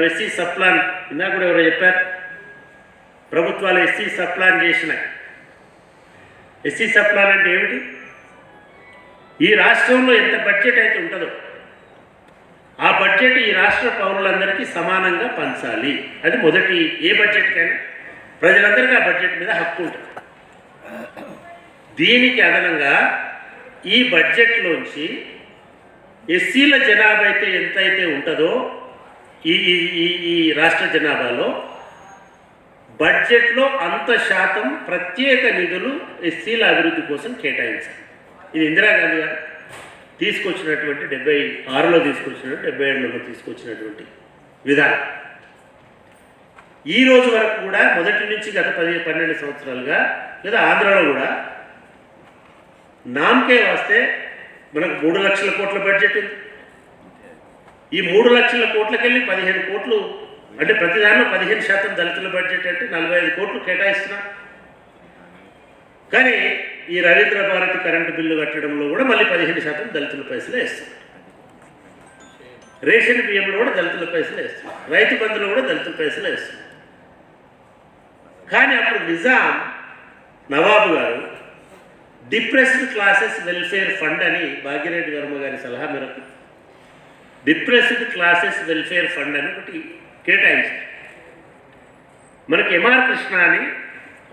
SC sub plan ఇందాక కూడా ఎవరో చెప్పారు? ప్రభుత్వాలు ఎస్సీ సప్లాన్ చేసినాయి. ఎస్సీ సప్లాన్ అంటే ఏమిటి? ఈ రాష్ట్రంలో ఎంత బడ్జెట్ అయితే ఉంటుందో ఆ బడ్జెట్ ఈ రాష్ట్ర పౌరులందరికీ సమానంగా పంచాలి. అది మొదటి ఏ బడ్జెట్కైనా. ప్రజలందరికీ ఆ బడ్జెట్ మీద హక్కు ఉంటుంది. దీనికి అదనంగా ఈ బడ్జెట్లోంచి ఎస్సీల జనాభా అయితే ఎంతైతే ఉంటుందో ఈ ఈ ఈ ఈ రాష్ట్ర జనాభాలో బడ్జెట్లో అంత శాతం ప్రత్యేక నిధులు ఎస్సీల అభివృద్ధి కోసం కేటాయించాలి ఇది ఇందిరాగాంధీ గారు తీసుకొచ్చినటువంటి డెబ్బై ఆరులో తీసుకొచ్చినటువంటి డెబ్బై ఏడులో తీసుకొచ్చినటువంటి విధానం. ఈ రోజు వరకు కూడా మొదటి నుంచి గత పది పన్నెండు సంవత్సరాలుగా లేదా ఆంధ్రాలో కూడా నామకే వస్తే మనకు మూడు లక్షల కోట్ల బడ్జెట్ ఉంది. ఈ మూడు లక్షల కోట్లకెళ్ళి పదిహేను కోట్లు అంటే ప్రతి దానిలో పదిహేను శాతం దళితుల బడ్జెట్ అంటే నలభై ఐదు కోట్లు కేటాయిస్తున్నాం. కానీ ఈ రవీంద్ర భారతి కరెంటు బిల్లు కట్టడంలో కూడా మళ్ళీ పదిహేను శాతం దళితుల పైసలే వేస్తున్నారు. రేషన్ బియ్యంలో కూడా దళితుల పైసలు వేస్తున్నారు. రైతు బంధులో కూడా దళితుల పైసలు వేస్తున్నారు. కానీ అప్పుడు నిజాం నవాబు గారు డిప్రెస్డ్ క్లాసెస్ వెల్ఫేర్ ఫండ్ అని భాగ్యరెడ్డి వర్మ గారి సలహా మేరకు డిప్రెస్డ్ క్లాసెస్ వెల్ఫేర్ ఫండ్ అని ఒకటి కేటాయించారు. మనకి ఎంఆర్ కృష్ణ అని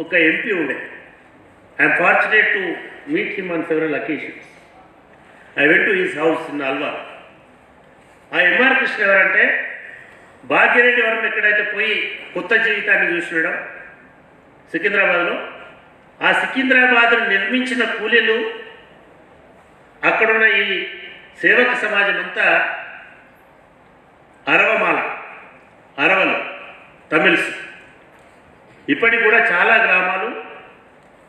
ఒక ఎంపీ ఉండే. I'm fortunate to meet him on several occasions I went to his house in Alwal ఆ ఎంఆర్ కృష్ణ ఎవరంటే భాగ్యరెడ్డి వరం ఎక్కడైతే పోయి కొత్త జీవితాన్ని చూసినడం సికింద్రాబాద్లో ఆ సికింద్రాబాద్ను నిర్మించిన కూలీలు అక్కడున్న ఈ సేవక సమాజం అంతా అరవమాల అరవలు తమిళ్స్ ఇప్పటికి కూడా చాలా గ్రామాలు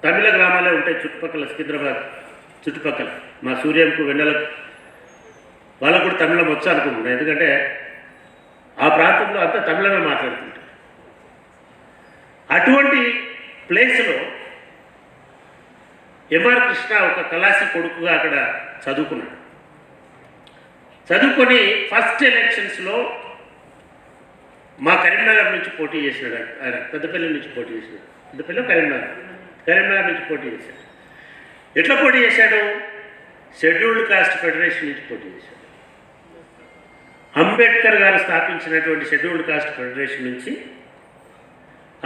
తమిళ గ్రామాలే ఉంటాయి చుట్టుపక్కల సికింద్రాబాద్ చుట్టుపక్కల. మా సూర్యంకు వెన్నెలకు వాళ్ళకు కూడా తమిళం వచ్చా అనుకుంటున్నాను ఎందుకంటే ఆ ప్రాంతంలో అంతా తమిళమే మాట్లాడుతుంటారు. అటువంటి ప్లేస్లో ఎంఆర్ కృష్ణ ఒక కళాసి కొడుకుగా అక్కడ చదువుకున్నాడు. చదువుకొని ఫస్ట్ ఎలక్షన్స్లో మా కరీంనగర్ నుంచి పోటీ చేసినాడు ఆయన. పెద్దపల్లి నుంచి పోటీ చేసినాడు పెద్దపల్లి కరీంనగర్. కరీంనగర్ నుంచి పోటీ చేశాడు. ఎట్లా పోటీ చేశాడు? షెడ్యూల్డ్ కాస్ట్ ఫెడరేషన్ నుంచి పోటీ చేశాడు. అంబేద్కర్ గారు స్థాపించినటువంటి షెడ్యూల్డ్ కాస్ట్ ఫెడరేషన్ నుంచి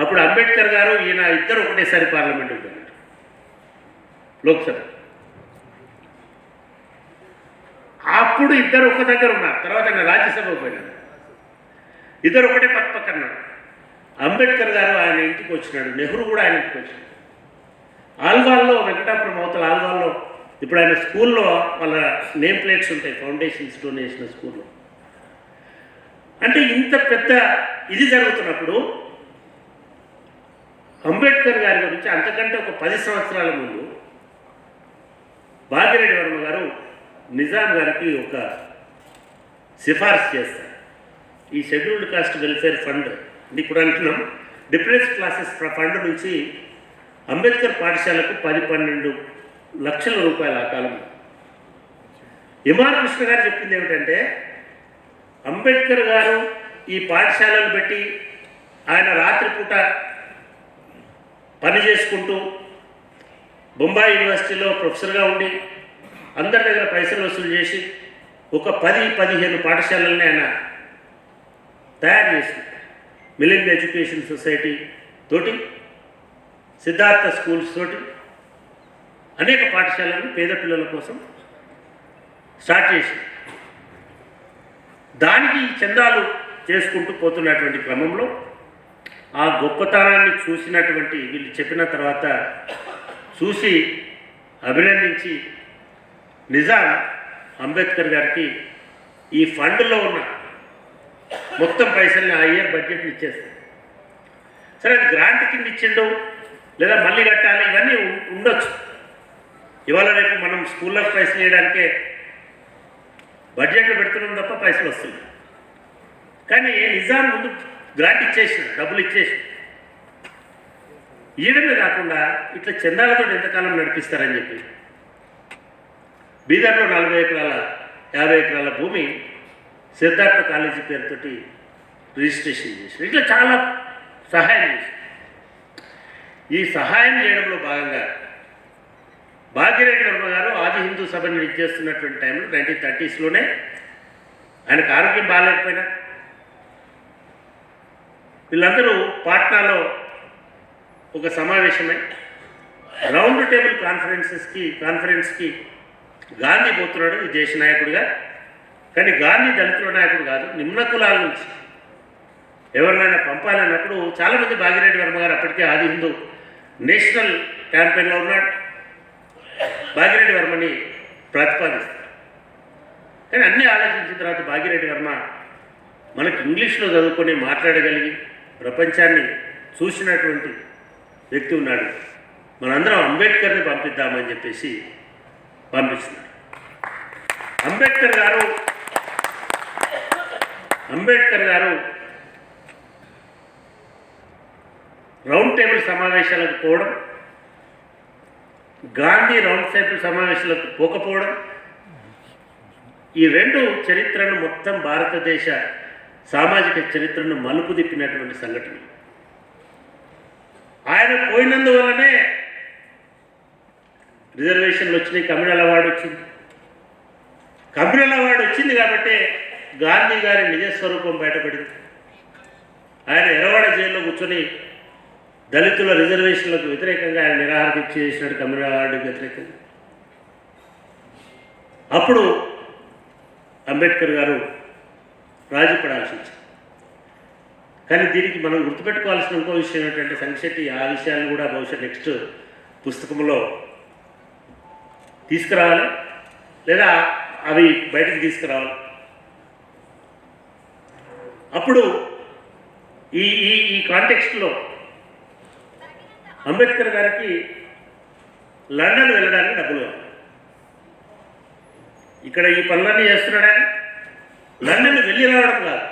అప్పుడు అంబేద్కర్ గారు ఈయన ఇద్దరు ఒకటేసారి పార్లమెంట్ ఉంటారు లోక్సభ. అప్పుడు ఇద్దరు ఒక దగ్గర ఉన్నారు. తర్వాత ఆయన రాజ్యసభకు పోయినారు. ఇద్దరు ఒకటే పక్క పక్కన అంబేద్కర్ గారు ఆయన ఇంటికి వచ్చినాడు. నెహ్రూ కూడా ఆయన ఇంటికి వచ్చినాడు. ఆల్వాల్లో వెంకటాపురం అవతల ఆల్వాల్లో ఇప్పుడు ఆయన స్కూల్లో వాళ్ళ నేమ్ ప్లేట్స్ ఉంటాయి ఫౌండేషన్స్ డొనేషన్ స్కూల్లో. అంటే ఇంత పెద్ద ఇది జరుగుతున్నప్పుడు అంబేద్కర్ గారి గురించి అంతకంటే ఒక పది సంవత్సరాల ముందు భాగ్యరెడ్డి వర్మ గారు నిజాం గారికి ఒక సిఫార్సు చేస్తారు ఈ షెడ్యూల్డ్ కాస్ట్ వెల్ఫేర్ ఫండ్ ఇప్పుడు అంటున్నాం. డిఫరెన్స్ క్లాసెస్ ఫండ్ నుంచి అంబేద్కర్ పాఠశాలకు పది పన్నెండు లక్షల రూపాయల ఆ కాలం. ఎంఆర్ కృష్ణ గారు చెప్పింది ఏమిటంటే అంబేద్కర్ గారు ఈ పాఠశాలను పెట్టి ఆయన రాత్రిపూట పని చేసుకుంటూ బొంబాయి యూనివర్సిటీలో ప్రొఫెసర్గా ఉండి అందరి దగ్గర పైసలు వసూలు చేసి ఒక పది పదిహేను పాఠశాలల్ని ఆయన తయారు చేసి మిలింద్ ఎడ్యుకేషన్ సొసైటీ తోటి సిద్ధార్థ స్కూల్స్ తోటి అనేక పాఠశాలలను పేద పిల్లల కోసం స్టార్ట్ చేసి దానికి చందాలు చేసుకుంటూ పోతున్నటువంటి క్రమంలో ఆ గొప్పతనాన్ని చూసినటువంటి వీళ్ళు చెప్పిన తర్వాత చూసి అభినందించి నిజాం అంబేద్కర్ గారికి ఈ ఫండ్లో ఉన్న మొత్తం పైసల్ని ఆ ఇయర్ బడ్జెట్ ఇచ్చేస్తారు. సరే అది గ్రాంట్ కింద ఇచ్చిండు లేదా మళ్ళీ కట్టాలి ఇవన్నీ ఉండొచ్చు. ఇవాళ రేపు మనం స్కూళ్ళకి పైసలు వేయడానికే బడ్జెట్లో పెడుతున్నాం తప్ప పైసలు వస్తుంది కానీ నిజాం ముందు గ్రాంట్ ఇచ్చేసాడు డబ్బులు ఇచ్చేసి ఈయడమే కాకుండా ఇట్లా చందాలతో ఎంతకాలం నడిపిస్తారని చెప్పి బీదర్లో నలభై ఎకరాల యాభై ఎకరాల భూమి సిద్ధార్థ కాలేజీ పేరుతోటి రిజిస్ట్రేషన్ చేశారు. ఇట్లా చాలా సహాయం చేశారు. ఈ సహాయం చేయడంలో భాగంగా భాగ్యరేఖ వర్మ గారు ఆది హిందూ సభను విచ్చేస్తున్నటువంటి టైంలో నైన్టీన్ థర్టీస్లోనే ఆయనకు ఆరోగ్యం బాగాలేకపోయినా వీళ్ళందరూ పాట్నాలో ఒక సమావేశమై రౌండ్ టేబుల్ కాన్ఫరెన్సెస్కి కాన్ఫరెన్స్కి గాంధీ పోతున్నాడు ఈ దేశ నాయకుడిగా కానీ గాంధీ దళితుల నాయకుడు కాదు నిమ్న కులాల నుంచి. ఎవరినైనా పంపాలన్నప్పుడు చాలామంది భాగిరెడ్డి వర్మ గారు అప్పటికే ఆది హిందూ నేషనల్ క్యాంపెయిన్లో ఉన్నాడు. భాగిరెడ్డి వర్మని ప్రతిపాదిస్తారు. కానీ అన్నీ ఆలోచించిన తర్వాత భాగిరెడ్డి వర్మ మనకు ఇంగ్లీష్లో చదువుకొని మాట్లాడగలిగి ప్రపంచాన్ని చూసినటువంటి వ్యక్తి ఉన్నాడు. మనందరం అంబేద్కర్ని పంపిద్దామని చెప్పేసి పంపిస్తున్నారు అంబేద్కర్ గారు అంబేద్కర్ గారు రౌండ్ టేబుల్ సమావేశాలకు పోవడం గాంధీ రౌండ్ టేబుల్ సమావేశాలకు పోకపోవడం ఈ రెండు చరిత్రను మొత్తం భారతదేశ సామాజిక చరిత్రను మలుపు తిప్పినటువంటి సంఘటన ఆయన పోయినందువల్లనే రిజర్వేషన్లు వచ్చినాయి కమ్యూనల్ అవార్డు వచ్చింది. కమ్యూనల్ అవార్డు వచ్చింది కాబట్టి గాంధీ గారి నిజస్వరూపం బయటపడింది. ఆయన ఎరవాడ జైల్లో కూర్చొని దళితుల రిజర్వేషన్లకు వ్యతిరేకంగా ఆయన నిరాహార దీక్ష చేసినాడు కమ్యూనల్ అవార్డుకి వ్యతిరేకంగా. అప్పుడు అంబేద్కర్ గారు రాజీ పడాల్సి వచ్చింది కానీ దీనికి మనం గుర్తుపెట్టుకోవాల్సిన ఇంకో విషయం ఏంటంటే సంక్షేటి ఆ విషయాన్ని కూడా బహుశా నెక్స్ట్ పుస్తకంలో తీసుకురావాలి లేదా అవి బయటకు తీసుకురావాలి. అప్పుడు ఈ ఈ ఈ కాంటెక్స్ట్లో అంబేద్కర్ గారికి లండన్ వెళ్ళడానికి డబ్బులు ఇక్కడ ఈ పనులన్నీ చేస్తున్నాడని లండన్ వెళ్ళి రావడం కాదు.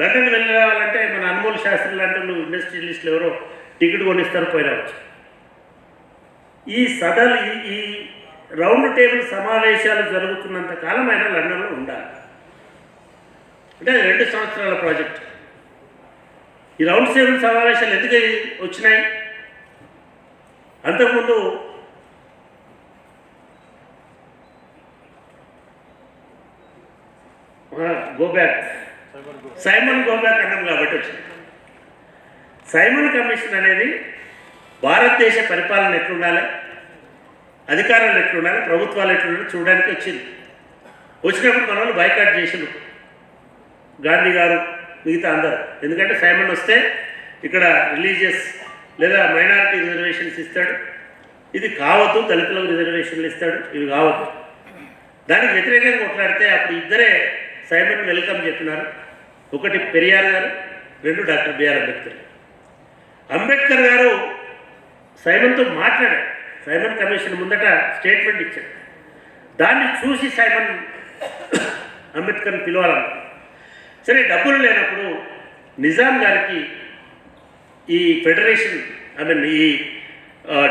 లండన్ వెళ్ళి రావాలంటే మన అన్మోల్ శాస్త్రి లాంటి వాళ్ళు ఇండస్ట్రియలిస్టులు ఎవరో టికెట్ కొనిస్తారు పోయి రావచ్చు ఈ సదల్ ఈ రౌండ్ టేబుల్ సమావేశాలు జరుగుతున్నంత కాలం ఆయన లండన్లో ఉండాలి. అంటే అది రెండు సంవత్సరాల ప్రాజెక్ట్. ఈ రౌండ్ టేబుల్ సమావేశాలు ఎందుకు వచ్చినాయి? అంతకుముందు గోబ్యాక్ సైమన్ గోబ్యాక్ అన్నాం కాబట్టి వచ్చింది. సైమన్ కమిషన్ అనేది భారతదేశ పరిపాలన ఎట్లుండాలి? అధికారాలు ఎట్లుండాలి ప్రభుత్వాలు ఎట్లుండాలి చూడడానికి వచ్చింది. వచ్చినప్పుడు మన వాళ్ళు బైకాట్ చేసిండు గాంధీ గారు మిగతా అందరు. ఎందుకంటే ఫ్యామిలీ వస్తే ఇక్కడ రిలీజియస్ లేదా మైనారిటీ రిజర్వేషన్స్ ఇస్తాడు. ఇది కావద్దు దళితులకు రిజర్వేషన్లు ఇస్తాడు ఇవి కావద్దు. దానికి వ్యతిరేకంగా కొట్లాడితే అప్పుడు ఇద్దరే సైమన్ వెల్కమ్ చెప్పినారు. ఒకటి పెరియార్ గారు రెండు డాక్టర్ బిఆర్ అంబేద్కర్. అంబేద్కర్ గారు సైమన్తో మాట్లాడారు సైమన్ కమిషన్ ముందట స్టేట్మెంట్ ఇచ్చాడు దాన్ని చూసి సైమన్ అంబేద్కర్ని పిలవాలన్నారు సరే డబ్బులు లేనప్పుడు నిజాం గారికి ఈ ఫెడరేషన్ ఐ మీన్ ఈ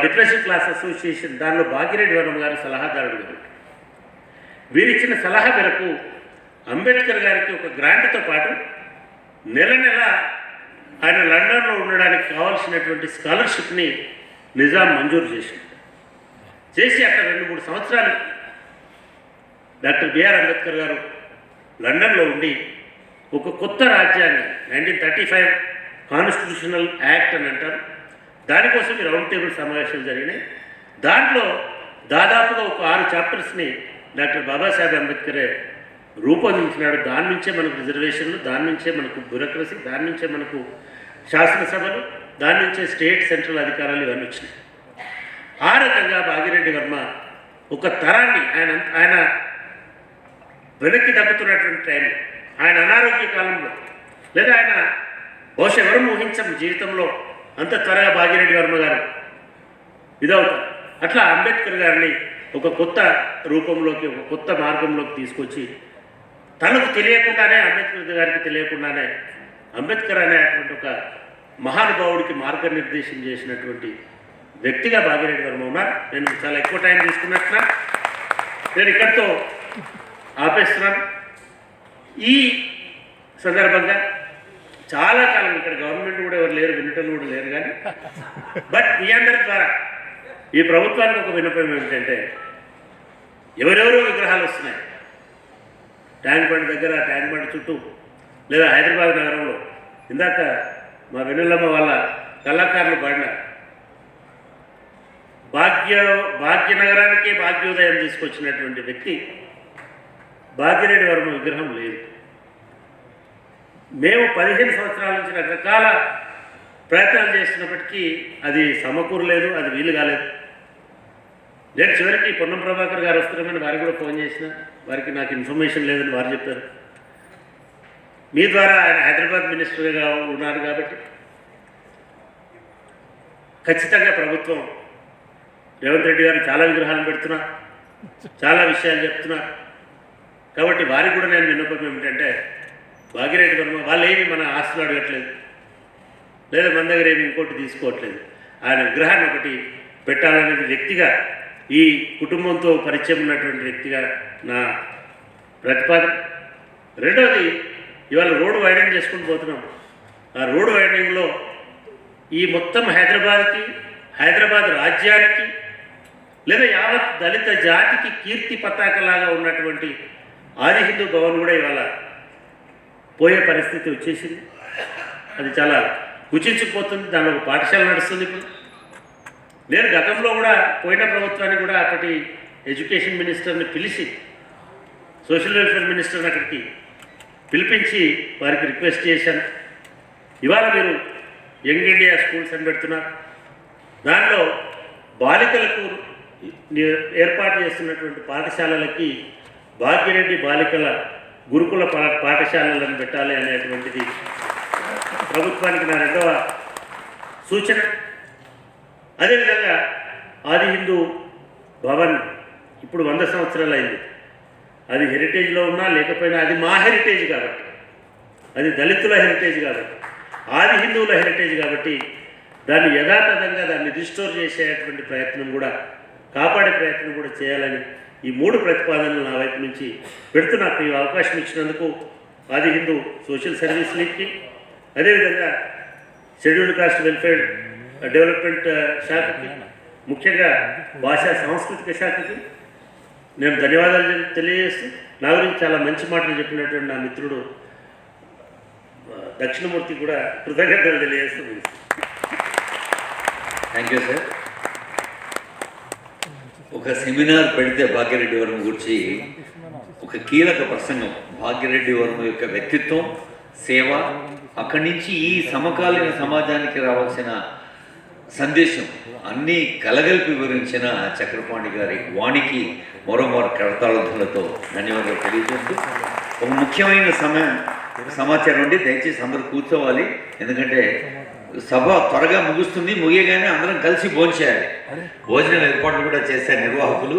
డిప్రెషన్ క్లాస్ అసోసియేషన్ దానిలో భాగ్యరెడ్డి వర్మ గారు సలహాదారుడు గారు. వీరిచ్చిన సలహా మేరకు అంబేద్కర్ గారికి ఒక గ్రాంట్తో పాటు నెల నెల ఆయన లండన్లో ఉండడానికి కావాల్సినటువంటి స్కాలర్షిప్ని నిజాం మంజూరు చేసింది చేసి అక్కడ రెండు మూడు సంవత్సరాలు డాక్టర్ బిఆర్ అంబేద్కర్ గారు లండన్లో ఉండి ఒక కొత్త రాజ్యాన్ని nineteen thirty five constitutional act అని అంటారు. దానికోసం ఈ రౌండ్ టేబుల్ సమావేశాలు జరిగినాయి. దాంట్లో దాదాపుగా ఒక ఆరు చాప్టర్స్ని డాక్టర్ బాబాసాహెబ్ అంబేద్కరే రూపొందించినాడు. దాని నుంచే మనకు రిజర్వేషన్లు దాని నుంచే మనకు బ్యూరోక్రసీ దాని నుంచే మనకు శాసనసభలు దాని నుంచే స్టేట్ సెంట్రల్ అధికారాలు ఇవన్నీ వచ్చినాయి. ఆ రకంగా భాగిరెడ్డి వర్మ ఒక తరాన్ని ఆయన ఆయన వెనక్కి తగ్గుతున్నటువంటి టైంలో ఆయన అనారోగ్య కాలంలో లేదా ఆయన బహుశా ఎవరు ఊహించం జీవితంలో అంత త్వరగా భాగిరెడ్డి వర్మ గారు ఇదవుతారు. అట్లా అంబేద్కర్ గారిని ఒక కొత్త రూపంలోకి ఒక కొత్త మార్గంలోకి తీసుకొచ్చి తనకు తెలియకుండానే అంబేద్కర్ గారికి తెలియకుండానే అంబేద్కర్ అనేటువంటి ఒక మహానుభావుడికి మార్గనిర్దేశం చేసినటువంటి వ్యక్తిగా భాగ్యరెడ్డి వర్మ ఉన్నారు నేను చాలా ఎక్కువ టైం తీసుకున్నట్లు నేను ఇక్కడితో ఆపేస్తున్నాను ఈ సందర్భంగా చాలా కాలం ఇక్కడ గవర్నమెంట్ కూడా ఎవరు లేరు వినటలు కూడా లేరు కానీ. బట్ మీ అందరి ద్వారా ఈ ప్రభుత్వానికి ఒక విన్నపం ఏమిటంటే ఎవరెవరో విగ్రహాలు వస్తున్నాయి. ట్యాంక్ బండ్ దగ్గర ట్యాంక్ బండ్ చుట్టూ లేదా హైదరాబాద్ నగరంలో. ఇందాక మా వెనుల్లమ్మ వాళ్ళ కళాకారులు పాడినారు. భాగ్య భాగ్యనగరానికే భాగ్యోదయం తీసుకొచ్చినటువంటి వ్యక్తి భాగ్యరెడ్డి వర్మ విగ్రహం లేదు. మేము పదిహేను సంవత్సరాల నుంచి రకరకాల ప్రయత్నాలు చేసినప్పటికీ అది సమకూరలేదు అది వీలు కాలేదు. నేను చివరికి పొన్నం ప్రభాకర్ గారు వస్తున్నామని వారికి కూడా ఫోన్ చేసిన వారికి నాకు ఇన్ఫర్మేషన్ లేదని వారు చెప్పారు. మీ ద్వారా ఆయన హైదరాబాద్ మినిస్టర్గా ఉన్నారు కాబట్టి ఖచ్చితంగా ప్రభుత్వం రేవంత్ రెడ్డి గారు చాలా విగ్రహాలు పెడుతున్నారు చాలా విషయాలు చెప్తున్నారు కాబట్టి వారికి కూడా నేను విన్నపం ఏమిటంటే భాగ్యరెడ్డి వర్మ వాళ్ళు ఏమి మన ఆస్తులు అడగట్లేదు. లేదా మన దగ్గర ఏమి ఇంకోటి తీసుకోవట్లేదు. ఆయన విగ్రహాన్ని ఒకటి పెట్టాలనేది వ్యక్తిగా ఈ కుటుంబంతో పరిచయం ఉన్నటువంటి వ్యక్తిగా నా ప్రతిపాదన. రెండవది ఇవాళ రోడ్డు వైడింగ్ చేసుకుంటూ పోతున్నాం. ఆ రోడ్డు వైడింగ్లో ఈ మొత్తం హైదరాబాద్కి హైదరాబాద్ రాజ్యానికి లేదా యావత్ దళిత జాతికి కీర్తి పతాకలాగా ఉన్నటువంటి ఆది హిందూ భవన్ కూడా ఇవాళ పోయే పరిస్థితి వచ్చేసింది. అది చాలా కుచించిపోతుంది దానిలో ఒక పాఠశాల నడుస్తుంది ఇప్పుడు. నేను గతంలో కూడా పోయిన ప్రభుత్వాన్ని కూడా అప్పటి ఎడ్యుకేషన్ మినిస్టర్ని పిలిచి సోషల్ వెల్ఫేర్ మినిస్టర్ని అక్కడికి పిలిపించి వారికి రిక్వెస్ట్ చేశాను. ఇవాళ మీరు యంగ్ ఇండియా స్కూల్స్ అని పెడుతున్నారు. దానిలో బాలికలకు ఏర్పాటు చేస్తున్నటువంటి పాఠశాలలకి భాగ్యరెడ్డి బాలికల గురుకుల పాఠశాలలను పెట్టాలి అనేటువంటిది ప్రభుత్వానికి నా రెండవ సూచన. అదేవిధంగా ఆది హిందూ భవన్ ఇప్పుడు వంద సంవత్సరాలు అయింది అది హెరిటేజ్లో ఉన్నా లేకపోయినా అది మా హెరిటేజ్ కాబట్టి అది దళితుల హెరిటేజ్ కాబట్టి ఆది హిందువుల హెరిటేజ్ కాబట్టి దాన్ని యథాతథంగా దాన్ని రిస్టోర్ చేసేటువంటి ప్రయత్నం కూడా కాపాడే ప్రయత్నం కూడా చేయాలని ఈ మూడు ప్రతిపాదనలు నా వైపు నుంచి పెడుతూ నాకు ఈ అవకాశం ఇచ్చినందుకు ఆది హిందూ సోషల్ సర్వీస్ లీగ్కి అదేవిధంగా షెడ్యూల్డ్ కాస్ట్ వెల్ఫేర్ డెవలప్మెంట్ శాఖకి ముఖ్యంగా భాషా సాంస్కృతిక శాఖకి నేను ధన్యవాదాలు తెలియజేస్తూ నా గురించి చాలా మంచి మాటలు చెప్పినటువంటి నా మిత్రుడు దక్షిణమూర్తి కూడా కృతజ్ఞతలు తెలియజేస్తూ థ్యాంక్ యూ సార్ ఒక సెమినార్ పెడితే భాగ్యరెడ్డి వర్మ గురించి ఒక కీలక ప్రసంగం. భాగ్యరెడ్డి వర్మ యొక్క వ్యక్తిత్వం సేవ అక్కడి నుంచి ఈ సమకాలీన సమాజానికి రావాల్సిన సందేశం అన్నీ కలగలిపి వివరించిన చక్రపాణి గారి వాణికి మరోమారు కడతాళతులతో ధన్యవాదాలు తెలియజేస్తూ ఒక ముఖ్యమైన సమయం సమాచారం అండి దయచేసి అందరూ కూర్చోవాలి. ఎందుకంటే సభ త్వరగా ముగుస్తుంది ముగియగానే అందరం కలిసి భోంచేయాలి. భోజనం ఏర్పాట్లు కూడా చేశారు నిర్వాహకులు.